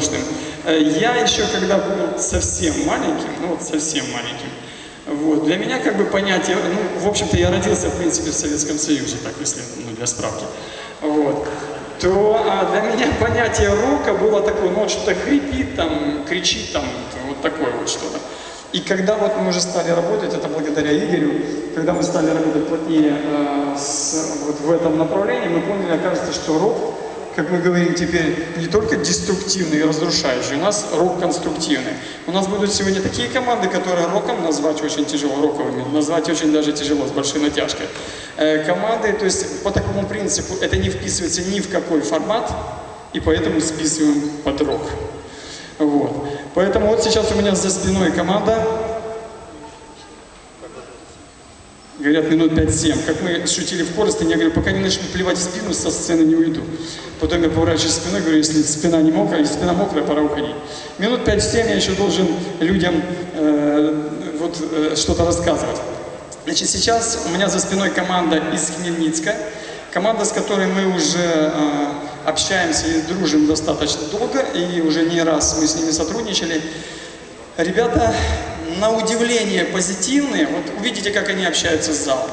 добродушным. Э, Я еще, когда был совсем маленьким, ну вот совсем маленьким, вот, для меня как бы понятие, ну, в общем-то, я родился, в принципе, в Советском Союзе, так если, ну, для справки, вот, то а, для меня понятие рока было такое, ну, вот что-то хрипит там, кричит там, вот такое вот что-то. И когда вот мы уже стали работать, это благодаря Игорю, когда мы стали работать плотнее э, с, вот в этом направлении, мы поняли, оказывается, что рок, как мы говорим теперь, не только деструктивный и разрушающий, у нас рок конструктивный. У нас будут сегодня такие команды, которые роком назвать очень тяжело, роковыми, назвать очень даже тяжело, с большой натяжкой. Э, команды, то есть по такому принципу, это не вписывается ни в какой формат, и поэтому списываем под рок. Вот. Поэтому вот сейчас у меня за спиной команда. Говорят, минут 5-7. Как мы шутили в Коростыне, я говорю, пока не начну плевать в спину, со сцены не уйду. Потом я поворачиваюсь спиной, говорю, если спина не мокрая, если спина мокрая, пора уходить. Минут 5-7 я еще должен людям э, вот, э, что-то рассказывать. Значит, сейчас у меня за спиной команда из Хмельницка. Команда, с которой мы уже э, общаемся и дружим достаточно долго, и уже не раз мы с ними сотрудничали. Ребята, на удивление позитивные, вот увидите, как они общаются с залом.